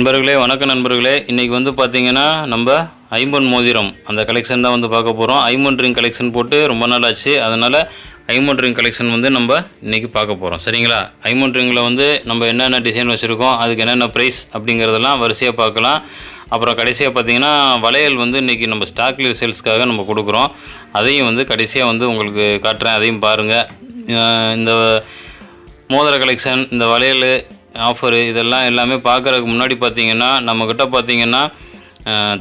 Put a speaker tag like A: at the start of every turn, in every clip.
A: நண்பர்களே வணக்கம் நண்பர்களே. இன்றைக்கி வந்து பார்த்தீங்கன்னா நம்ம ஐம்பொன் மோதிரம் அந்த கலெக்ஷன் தான் வந்து பார்க்க போகிறோம் ஐம்பொன் ரிங் கலெக்ஷன் போட்டு ரொம்ப நாள் ஆச்சு. அதனால் ஐம்பொன் ரிங் கலெக்ஷன் வந்து நம்ம இன்றைக்கி பார்க்க போகிறோம் சரிங்களா? ஐம்பொன் ரிங்கில் வந்து நம்ம என்னென்ன டிசைன் வச்சுருக்கோம் அதுக்கு என்னென்ன ப்ரைஸ் அப்படிங்கிறதெல்லாம் வரிசையாக பார்க்கலாம். அப்புறம் கடைசியாக பார்த்தீங்கன்னா வளையல் வந்து இன்றைக்கி நம்ம ஸ்டாக் சேல்ஸ்க்காக நம்ம கொடுக்குறோம். அதையும் வந்து கடைசியாக வந்து உங்களுக்கு காட்டுறேன். அதையும் பாருங்கள் இந்த மோதிர கலெக்ஷன் இந்த வளையல் ஆஃபரு இதெல்லாம் எல்லாமே பார்க்குறதுக்கு முன்னாடி பார்த்தீங்கன்னா நம்மக்கிட்ட பார்த்தீங்கன்னா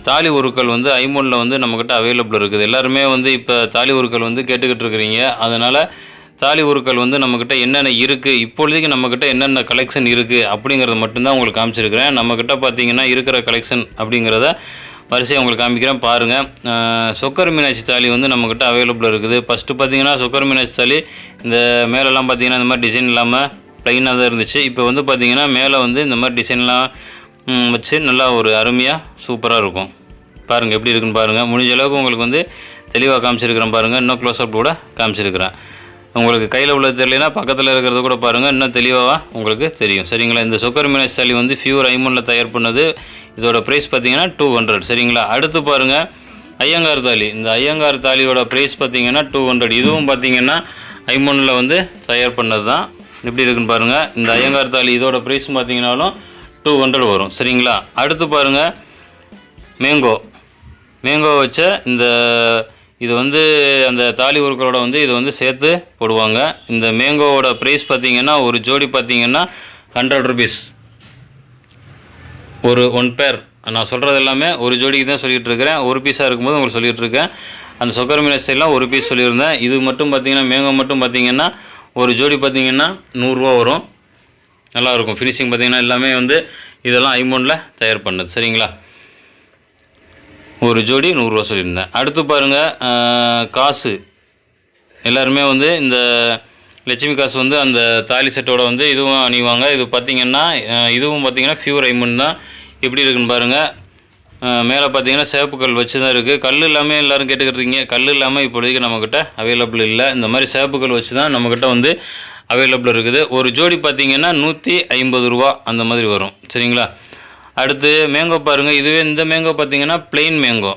A: தாலி உருக்கள் வந்து ஐமோனில் வந்து நம்மக்கிட்ட அவைலபிள் இருக்குது. எல்லாருமே வந்து இப்போ தாலி உருக்கள் வந்து கேட்டுக்கிட்டு இருக்கிறீங்க. அதனால் தாலி உருக்கள் வந்து நம்மக்கிட்ட என்னென்ன இருக்குது இப்பொழுதைக்கு நம்மக்கிட்ட என்னென்ன கலெக்ஷன் இருக்குது அப்படிங்கிறத மட்டும்தான் உங்களுக்கு காமிச்சிருக்கிறேன். நம்மக்கிட்ட பார்த்தீங்கன்னா இருக்கிற கலெக்ஷன் அப்படிங்கிறத வரிசையாக உங்களுக்கு காமிக்கிறேன். பாருங்கள் சொக்கர் மீனாட்சி தாலி வந்து நம்மக்கிட்ட அவைலபிள் இருக்குது. ஃபஸ்ட்டு பார்த்தீங்கன்னா சொக்கர் மீனாட்சி தாலி இந்த மேலெல்லாம் பார்த்தீங்கன்னா இந்த மாதிரி டிசைன் இல்லாமல் ப்ளைனாக தான் இருந்துச்சு. இப்போ வந்து பார்த்தீங்கன்னா மேலே வந்து இந்த மாதிரி டிசைன்லாம் வச்சு நல்லா ஒரு அருமையாக சூப்பராக இருக்கும். பாருங்கள் எப்படி இருக்குன்னு பாருங்கள் முடிஞ்ச அளவுக்கு உங்களுக்கு வந்து தெளிவாக காமிச்சிருக்கிறேன் பாருங்கள் இன்னும் க்ளோஸ்அப் கூட காமிச்சிருக்கிறேன். உங்களுக்கு கையில் உள்ள தெரியலனா பக்கத்தில் இருக்கிறத கூட பாருங்கள் இன்னும் தெளிவாக உங்களுக்கு தெரியும். சரிங்களா? இந்த சொக்கர் மீனாட்சி தாலி வந்து ஃபியூர் ஐமோனில் தயார் பண்ணது. இதோட ப்ரைஸ் பார்த்தீங்கன்னா டூ ஹண்ட்ரட் சரிங்களா? அடுத்து பாருங்கள் ஐயங்கார் தாலி. இந்த ஐயங்கார் தாலியோட ப்ரைஸ் பார்த்தீங்கன்னா டூ ஹண்ட்ரட் இதுவும் பார்த்தீங்கன்னா ஐமோனில் வந்து தயார் பண்ணது தான் எப்படி இருக்குன்னு பாருங்கள் இந்த ஐயங்கார் தாலி இதோட ப்ரைஸ் பார்த்தீங்கன்னாலும் டூ ஹண்ட்ரட் வரும். சரிங்களா? அடுத்து பாருங்கள் மேங்கோ மேங்கோ வச்ச இந்த இது வந்து அந்த தாலி உருக்களோட வந்து இது வந்து சேர்த்து போடுவாங்க. இந்த மேங்கோவோட ப்ரைஸ் பார்த்தீங்கன்னா ஒரு ஜோடி பார்த்திங்கன்னா ஹண்ட்ரட் ருபீஸ் ஒரு ஒன் பேர் நான் சொல்கிறது எல்லாமே ஒரு ஜோடிக்கு தான் சொல்லிகிட்டு இருக்கிறேன். ஒரு பீஸாக இருக்கும்போது உங்களுக்கு சொல்லிகிட்டு இருக்கேன். அந்த சொக்கர் மீன் ஒரு பீஸ் சொல்லியிருந்தேன். இது மட்டும் பார்த்தீங்கன்னா மேங்கோ மட்டும் பார்த்திங்கன்னா ஒரு ஜோடி பார்த்தீங்கன்னா நூறுரூவா வரும். நல்லாயிருக்கும். ஃபினிஷிங் பார்த்திங்கன்னா எல்லாமே வந்து இதெல்லாம் ஐமோனில் தயார் பண்ணது. சரிங்களா? ஒரு ஜோடி நூறுரூவா சொல்லியிருந்தேன். அடுத்து பாருங்கள் காசு. எல்லாருமே வந்து இந்த லட்சுமி காசு வந்து அந்த தாலி செட்டோட வந்து இதுவும் அணிவாங்க. இது பார்த்திங்கன்னா இதுவும் பார்த்திங்கன்னா ஃபியூர் ஐமன் தான். எப்படி இருக்குன்னு பாருங்கள் மேலே பார்த்தீங்கன்னா சேப்பு கல் வச்சு தான் இருக்குது கல் இல்லாமல் எல்லோரும் கேட்டுக்கிறீங்க கல் இல்லாமல் இப்போதைக்கு நம்மக்கிட்ட அவைலபிள் இல்லை. இந்த மாதிரி சேப்பு கல் வச்சு தான் நம்மக்கிட்ட வந்து அவைலபிள் இருக்குது. ஒரு ஜோடி பார்த்தீங்கன்னா நூற்றி ஐம்பது ரூபா அந்த மாதிரி வரும். சரிங்களா? அடுத்து மேங்கோ பாருங்கள் இதுவே இந்த மேங்கோ பார்த்தீங்கன்னா பிளெயின் மேங்கோ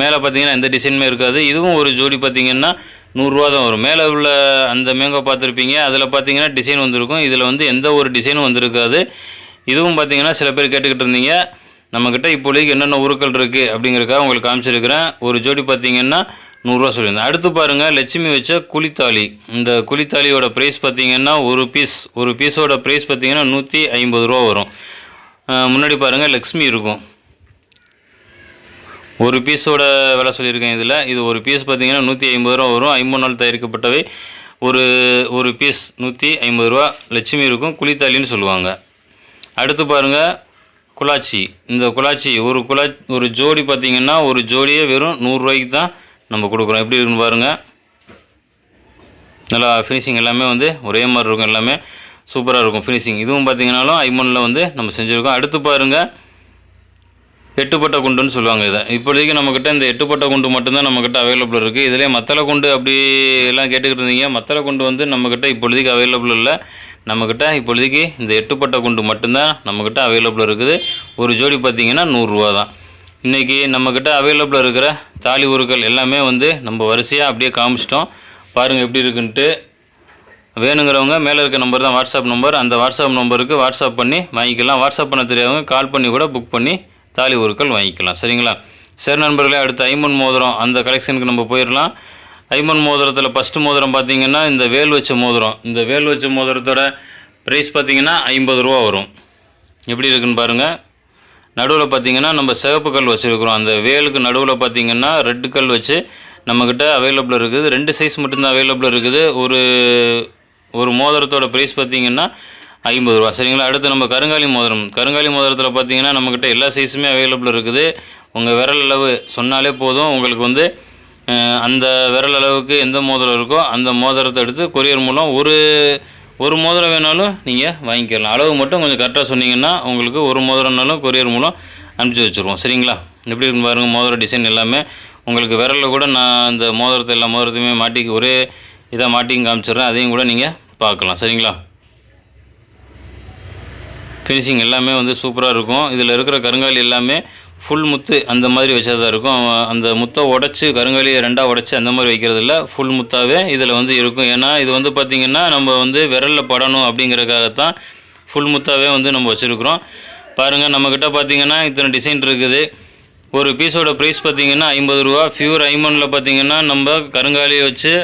A: மேலே பார்த்தீங்கன்னா எந்த டிசைனுமே இருக்காது. இதுவும் ஒரு ஜோடி பார்த்தீங்கன்னா நூறுரூவா தான் வரும். மேலே உள்ள அந்த மேங்கோ பார்த்துருப்பீங்க. அதில் பார்த்தீங்கன்னா டிசைன் வந்திருக்கும். இதில் வந்து எந்த ஒரு டிசைனும் வந்திருக்காது. இதுவும் பார்த்தீங்கன்னா சில பேர் கேட்டுக்கிட்டு இருந்தீங்க நம்மக்கிட்ட இப்போதைக்கு என்னென்ன உருக்கள் இருக்குது அப்படிங்கிறக்காக உங்களுக்கு காமிச்சிருக்கிறேன். ஒரு ஜோடி பார்த்தீங்கன்னா நூறுரூவா சொல்லியிருந்தேன். அடுத்து பாருங்கள் லட்சுமி வச்ச குளித்தாலி இந்த குளித்தாலியோட ப்ரைஸ் பார்த்தீங்கன்னா ஒரு பீஸ் ஒரு பீஸோட ப்ரைஸ் பார்த்தீங்கன்னா நூற்றி ஐம்பது ரூபா வரும். முன்னாடி பாருங்கள் லக்ஷ்மி இருக்கும். ஒரு பீஸோட விலை சொல்லியிருக்கேன் இதில். இது ஒரு பீஸ் பார்த்தீங்கன்னா நூற்றி ஐம்பது ரூபா வரும். ஐம்பது நாள் தயாரிக்கப்பட்டவை. ஒரு ஒரு பீஸ் நூற்றி ஐம்பது ரூபா லட்சுமி இருக்கும். குளித்தாலின்னு சொல்லுவாங்க. அடுத்து பாருங்கள் குலாச்சி. இந்த குலாச்சி ஒரு குலா ஒரு ஜோடி பார்த்தீங்கன்னா ஒரு ஜோடியே வெறும் நூறுரூவாய்க்கு தான் நம்ம கொடுக்குறோம். எப்படி இருக்குன்னு பாருங்கள் நல்லா ஃபினிஷிங் எல்லாமே வந்து ஒரே மாதிரி இருக்கும் எல்லாமே. சூப்பராக இருக்கும் ஃபினிஷிங் இதுவும் பார்த்திங்கனாலும் ஐமோனில் வந்து நம்ம செஞ்சுருக்கோம். அடுத்து பாருங்கள் எட்டுப்பட்ட குண்டுன்னு சொல்லுவாங்க இதை. இப்போதைக்கு நம்மக்கிட்ட இந்த எட்டுப்பட்ட குண்டு மட்டும்தான் நம்மக்கிட்ட அவைலபிள் இருக்குது இதிலே மத்தளை குண்டு அப்படி எல்லாம் கேட்டுக்கிட்டு இருந்தீங்க. மத்தளை குண்டு வந்து நம்மக்கிட்ட இப்பொழுதைக்கு அவைலபிள் இல்லை. நம்மக்கிட்ட இப்பொழுதைக்கு இந்த எட்டுப்பட்ட குண்டு மட்டும்தான் நம்மக்கிட்ட அவைலபிள் இருக்குது. ஒரு ஜோடி பார்த்திங்கன்னா நூறுரூவா தான். இன்றைக்கி நம்மக்கிட்ட அவைலபிள் இருக்கிற தாலி உருக்கள் எல்லாமே வந்து நம்ம வரிசையாக அப்படியே காமிச்சிட்டோம். பாருங்கள் எப்படி இருக்குன்ட்டு. வேணுங்கிறவங்க மேலே இருக்க நம்பர் தான் வாட்ஸ்அப் நம்பர் அந்த வாட்ஸ்அப் நம்பருக்கு வாட்ஸ்அப் பண்ணி வாங்கிக்கலாம். வாட்ஸ்அப் பண்ண தெரியாதவங்க கால் பண்ணி கூட புக் பண்ணி தாலி உருக்கள் வாங்கிக்கலாம். சரிங்களா? சரி நண்பர்களே அடுத்த ஐமன் மோதிரம் அந்த கலெக்ஷனுக்கு நம்ம போயிடலாம். ஐமன் மோதிரத்தில் ஃபஸ்ட்டு மோதிரம் பார்த்திங்கன்னா இந்த வேல் வச்ச மோதிரம். இந்த வேல் வச்ச மோதிரத்தோட ப்ரைஸ் பார்த்தீங்கன்னா ஐம்பது ரூபா வரும். எப்படி இருக்குன்னு பாருங்கள் நடுவில் பார்த்தீங்கன்னா நம்ம சிவப்பு கல் வச்சுருக்குறோம். அந்த வேலுக்கு நடுவில் பார்த்தீங்கன்னா ரெட்டு கல் வச்சு நம்மக்கிட்ட அவைலபிள் இருக்குது. ரெண்டு சைஸ் மட்டும்தான் அவைலபிள் இருக்குது. ஒரு ஒரு மோதிரத்தோட ப்ரைஸ் பார்த்தீங்கன்னா ஐம்பது ரூபா. சரிங்களா? அடுத்து நம்ம கருங்காலி மோதிரம். கருங்காலி மோதிரத்தில் பார்த்தீங்கன்னா நம்மக்கிட்ட எல்லா சைஸுமே அவைலபிள் இருக்குது. உங்கள் விரல் அளவு சொன்னாலே போதும். உங்களுக்கு வந்து அந்த விரல் அளவுக்கு எந்த மோதிரம் இருக்கோ அந்த மோதிரத்தை எடுத்து கொரியர் மூலம் ஒரு ஒரு மோதிரம் வேணாலும் நீங்கள் வாங்கிக்கலாம். அளவு மட்டும் கொஞ்சம் கரெக்டாக சொன்னீங்கன்னா உங்களுக்கு ஒரு மோதிரம்னாலும் கொரியர் மூலம் அனுப்பிச்சி வச்சுருவோம். சரிங்களா? எப்படி இருக்குன்னு பாருங்கள் மோதிர டிசைன் எல்லாமே. உங்களுக்கு விரலில் கூட நான் அந்த மோதிரத்தை எல்லா மோதிரத்தையுமே மாட்டி ஒரே இதாக மாட்டிங்க காமிச்சிடுறேன். அதையும் கூட நீங்கள் பார்க்கலாம். சரிங்களா? ஃபினிஷிங் எல்லாமே வந்து சூப்பராக இருக்கும். இதில் இருக்கிற கருங்காலி எல்லாமே ஃபுல் முத்து அந்த மாதிரி வச்சதா இருக்கும். அந்த முத்தை உடச்சி கருங்காலியை ரெண்டாக உடச்சி அந்த மாதிரி வைக்கிறது இல்லை ஃபுல் முத்தாவே இதில் வந்து இருக்கும். ஏன்னா இது வந்து பார்த்திங்கன்னா நம்ம வந்து விரலில் படணும் அப்படிங்கிறக்காகத்தான் ஃபுல் முத்தாவே வந்து நம்ம வச்சுருக்குறோம். பாருங்கள் நம்மக்கிட்ட பார்த்தீங்கன்னா இத்தனை டிசைன் இருக்குது. ஒரு பீஸோட ப்ரைஸ் பார்த்தீங்கன்னா ஐம்பது ரூபா. ஃபியூர் ஐமனில் பார்த்திங்கன்னா நம்ம கருங்காலியை வச்சு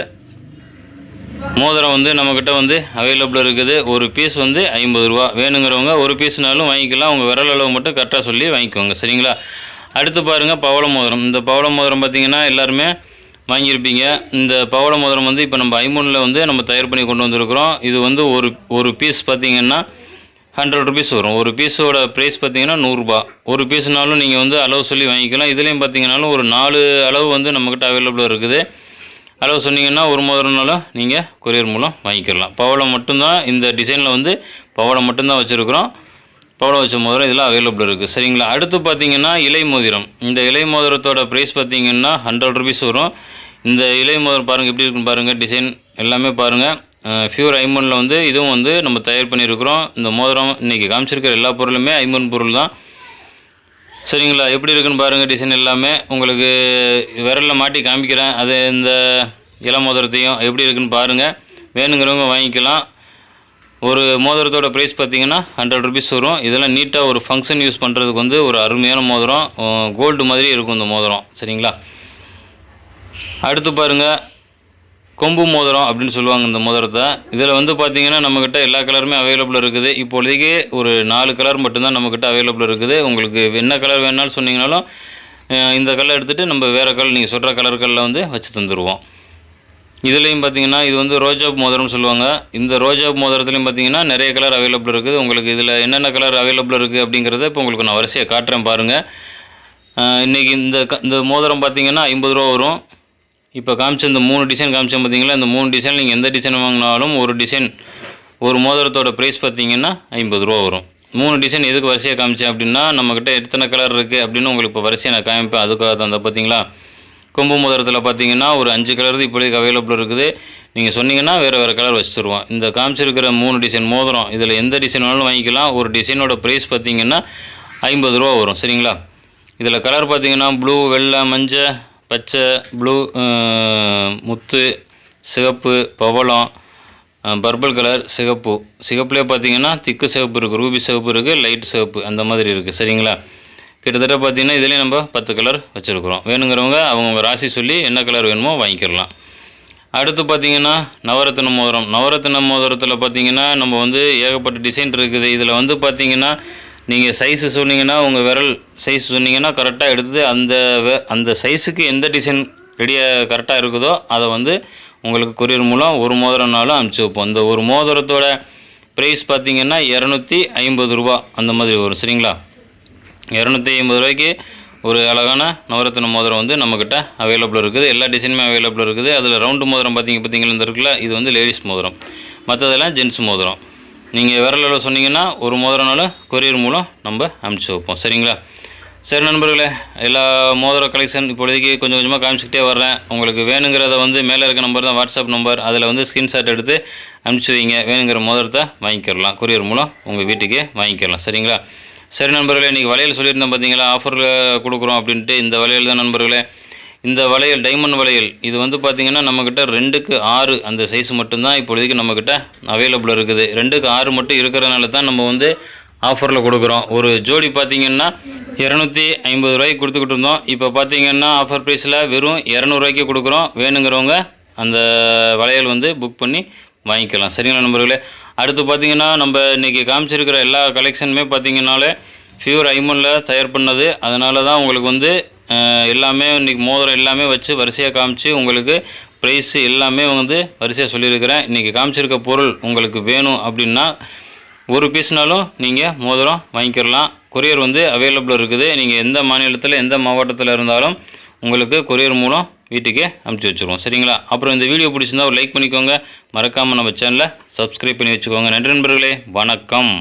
A: மோதிரம் வந்து நம்மக்கிட்ட வந்து அவைலபிள் இருக்குது. ஒரு பீஸ் வந்து ஐம்பது ரூபா. வேணுங்கிறவங்க ஒரு பீஸ்னாலும் வாங்கிக்கலாம். உங்கள் விரல் அளவு மட்டும் கரெக்டாக சொல்லி வாங்கிக்கோங்க. சரிங்களா? அடுத்து பாருங்கள் பவள மோதிரம். இந்த பவள மோதிரம் பார்த்தீங்கன்னா எல்லாருமே வாங்கியிருப்பீங்க. இந்த பவள மோதிரம் வந்து இப்போ நம்ம ஐமூனில் வந்து நம்ம தயார் பண்ணி கொண்டு வந்திருக்கிறோம். இது வந்து ஒரு ஒரு பீஸ் பார்த்தீங்கன்னா ஹண்ட்ரட் ருபீஸ் வரும். ஒரு பீஸோட ப்ரைஸ் பார்த்தீங்கன்னா நூறுரூபா ஒரு பீஸ்னாலும் நீங்கள் வந்து அளவு சொல்லி வாங்கிக்கலாம். இதுலேயும் பார்த்தீங்கன்னாலும் ஒரு நாலு அளவு வந்து நம்மக்கிட்ட அவைலபிள் இருக்குது. அளவு சொன்னீங்கன்னா ஒரு மோதிரம்னாலும் நீங்கள் கொரியர் மூலம் வாங்கிக்கலாம். பவளம் மட்டும்தான் இந்த டிசைனில் வந்து பவளம் மட்டும்தான் வச்சுருக்குறோம். பவளம் வச்ச மோதிரம் இதெல்லாம் அவைலபிள் இருக்குது சரிங்களா? அடுத்து பார்த்தீங்கன்னா இலை மோதிரம். இந்த இலை மோதிரத்தோட ப்ரைஸ் பார்த்தீங்கன்னா ஹண்ட்ரட் ருபீஸ் வரும். இந்த இலை மோதிரம் பாருங்கள் எப்படி இருக்குன்னு பாருங்கள் டிசைன் எல்லாமே பாருங்கள் ஃபியூர் ஐமனில் வந்து இதுவும் வந்து நம்ம தயார் பண்ணியிருக்கிறோம் இந்த மோதிரம் இன்றைக்கி காமிச்சிருக்கிற எல்லா பொருளுமே ஐமன் பொருள் தான். சரிங்களா? எப்படி இருக்குன்னு பாருங்கள் டிசைன் எல்லாமே. உங்களுக்கு விரலில் மாட்டி காமிக்கிறேன். அது இந்த இள மோதிரத்தையும் எப்படி இருக்குன்னு பாருங்கள் வேணுங்கிறவங்க வாங்கிக்கலாம். ஒரு மோதிரத்தோட ப்ரைஸ் பார்த்தீங்கன்னா ஹண்ட்ரட் ருபீஸ் வரும். இதெல்லாம் நீட்டாக ஒரு ஃபங்க்ஷன் யூஸ் பண்ணுறதுக்கு வந்து ஒரு அருமையான மோதிரம். கோல்டு மாதிரி இருக்கும் இந்த மோதிரம். சரிங்களா? அடுத்து பாருங்கள் கொம்பு மோதிரம் அப்படின்னு சொல்லுவாங்க இந்த மோதிரத்தை. இதில் வந்து பார்த்தீங்கன்னா நம்மக்கிட்ட எல்லா கலருமே அவைலபிள் இருக்குது. இப்போதைக்கு ஒரு நாலு கலர் மட்டும்தான் நம்மக்கிட்ட அவைலபிள் இருக்குது. உங்களுக்கு என்ன கலர் வேணாலும் சொன்னீங்கனாலும் இந்த கலர் எடுத்துகிட்டு நம்ம வேறு கலர் நீங்கள் சொல்கிற கலர்களில் வந்து வச்சு தந்துடுவோம் இதுலேயும் பார்த்தீங்கன்னா இது வந்து ரோஜா மோதிரம்னு சொல்லுவாங்க. இந்த ரோஜா மோதிரத்துலையும் பார்த்தீங்கன்னா நிறைய கலர் அவைலபிள் இருக்குது. உங்களுக்கு இதில் என்னென்ன கலர் அவைலபிள் இருக்குது அப்படிங்கிறத இப்போ உங்களுக்கு நான் வரிசையாக காட்டுறேன் பாருங்கள் இன்றைக்கி இந்த க- இந்த மோதிரம் பார்த்தீங்கன்னா ஐம்பது ரூபா வரும். இப்போ காமிச்ச இந்த மூணு டிசைன் காமிச்சேன் பார்த்தீங்களா? இந்த மூணு டிசைன் நீங்கள் எந்த டிசைன் வாங்கினாலும் ஒரு டிசைன் ஒரு மோதிரத்தோட ப்ரைஸ் பார்த்தீங்கன்னா ஐம்பது ரூபா வரும். மூணு டிசைன் எதுக்கு வரிசையாக காமிச்சேன் அப்படின்னா நம்மக்கிட்ட எத்தனை கலர் இருக்குது அப்படின்னு உங்களுக்கு இப்போ வரிசையாக நான் காமிப்பேன். அதுக்காக தான் அந்த பார்த்தீங்களா? கொம்பு மோதிரத்தில் பார்த்தீங்கன்னா ஒரு அஞ்சு கலர் இப்போதைக்கு அவைலபிள் இருக்குது. நீங்கள் சொன்னீங்கன்னா வேறு வேறு கலர் வச்சுருவோம் இந்த காமிச்சிருக்கிற மூணு டிசைன் மோதிரம் இதில் எந்த டிசைன் வேணாலும் வாங்கிக்கலாம். ஒரு டிசைனோட ப்ரைஸ் பார்த்தீங்கன்னா ஐம்பது ரூபா வரும். சரிங்களா? இதில் கலர் பார்த்தீங்கன்னா ப்ளூ வெள்ளை மஞ்சள் பச்சை ப்ளூ முத்து சிகப்பு பவளம் பர்பிள் கலர் சிகப்பு. சிகப்புலேயே பார்த்தீங்கன்னா திக்கு சிவப்பு இருக்குது ரூபி சிவப்பு இருக்குது லைட் சிவப்பு அந்த மாதிரி இருக்குது சரிங்களா? கிட்டத்தட்ட பார்த்தீங்கன்னா இதுலேயும் நம்ம பத்து கலர் வச்சுருக்குறோம். வேணுங்கிறவங்க அவங்கவுங்க ராசி சொல்லி என்ன கலர் வேணுமோ வாங்கிக்கிடலாம் அடுத்து பார்த்திங்கன்னா நவரத்தின மோதிரம். நவரத்தின மோதிரத்தில் பார்த்தீங்கன்னா நம்ம வந்து ஏகப்பட்ட டிசைன் இருக்குது. இதில் வந்து பார்த்தீங்கன்னா நீங்கள் சைஸு சொன்னீங்கன்னா உங்கள் விரல் சைஸ் சொன்னீங்கன்னா கரெக்டாக எடுத்து அந்த அந்த சைஸுக்கு எந்த டிசைன் ரெடியாக கரெக்டாக இருக்குதோ அதை வந்து உங்களுக்கு கொரியர் மூலம் ஒரு மோதிரம்னாலும் அனுப்பிச்சி வைப்போம். இந்த ஒரு மோதிரத்தோட ப்ரைஸ் பார்த்தீங்கன்னா இரநூத்தி ஐம்பது ரூபா அந்த மாதிரி வரும். சரிங்களா? இரநூத்தி ஐம்பது ரூபாய்க்கு ஒரு அழகான நவரத்ன மோதிரம் வந்து நம்மக்கிட்ட அவைலபிள் இருக்குது. எல்லா டிசைனுமே அவைலபிள் இருக்குது. அதில் ரவுண்டு மோதிரம் பார்த்தீங்க பார்த்தீங்களா இந்த இருக்குல்ல இது வந்து லேடிஸ் மோதிரம். மற்றதெல்லாம் ஜென்ஸ் மோதிரம். நீங்கள் விரலில் சொன்னீங்கன்னா ஒரு மோதிரம்னாலும் கொரியர் மூலம் நம்ம அனுப்பிச்சி வைப்போம். சரிங்களா? சரி நண்பர்களே எல்லா மோதிர கலெக்ஷன் இப்பொழுதைக்கு கொஞ்சம் கொஞ்சமாக காமிச்சிக்கிட்டே வர்றேன். உங்களுக்கு வேணுங்கிறத வந்து மேலே இருக்க நம்பர் தான் வாட்ஸ்அப் நம்பர் அதில் வந்து ஸ்க்ரீன்ஷாட் எடுத்து அனுப்பிச்சி வைங்க. வேணுங்கிற மோதிரத்தை வாங்கிக்கிறலாம் கொரியர் மூலம் உங்கள் வீட்டுக்கே வாங்கிக்கிறலாம் சரிங்களா? சரி நண்பர்களே இன்றைக்கி வளையல் சொல்லியிருந்தேன் பார்த்தீங்களா ஆஃபரில் கொடுக்குறோம் அப்படின்ட்டு. இந்த வளையல் தான் நண்பர்களே. இந்த வளையல் டைமண்ட் வளையல் இது வந்து பார்த்திங்கன்னா நம்மக்கிட்ட ரெண்டுக்கு ஆறு அந்த சைஸ் மட்டும்தான் இப்பொழுதைக்கு நம்மக்கிட்ட அவைலபிள் இருக்குது. ரெண்டுக்கு ஆறு மட்டும் இருக்கிறனால தான் நம்ம வந்து ஆஃபரில் கொடுக்குறோம். ஒரு ஜோடி பார்த்திங்கன்னா இரநூத்தி ஐம்பது ரூபாய்க்கு கொடுத்துக்கிட்டு இருந்தோம். இப்போ பார்த்தீங்கன்னா ஆஃபர் ப்ரைஸில் வெறும் இரநூறுவாய்க்கு கொடுக்குறோம். வேணுங்கிறவங்க அந்த வளையல் வந்து புக் பண்ணி வாங்கிக்கலாம். சரிங்களா நண்பர்களே? அடுத்து பார்த்தீங்கன்னா நம்ம இன்றைக்கி காமிச்சிருக்கிற எல்லா கலெக்ஷனுமே பார்த்திங்கனாலே ஃபியூர் ஐமனில் தயார் பண்ணது. அதனால தான் உங்களுக்கு வந்து எல்லாமே இன்றைக்கி மோதிரம் எல்லாமே வச்சு வரிசையாக காமிச்சு உங்களுக்கு ப்ரைஸு எல்லாமே வந்து வரிசையாக சொல்லியிருக்கிறேன். இன்றைக்கி காமிச்சிருக்க பொருள் உங்களுக்கு வேணும் அப்படின்னா ஒரு பீஸ்னாலும் நீங்கள் மோதிரம் வாங்கிக்கிறலாம் கொரியர் வந்து அவைலபிள் இருக்குது. நீங்கள் எந்த மாநிலத்தில் எந்த மாவட்டத்தில் இருந்தாலும் உங்களுக்கு கொரியர் மூலம் வீட்டுக்கே அனுப்பிச்சி வச்சுருவோம். சரிங்களா? அப்புறம் இந்த வீடியோ பிடிச்சிருந்தா ஒரு லைக் பண்ணிக்கோங்க. மறக்காமல் நம்ம சேனலை சப்ஸ்கிரைப் பண்ணி வச்சுக்கோங்க. நன்றி நண்பர்களே. வணக்கம்.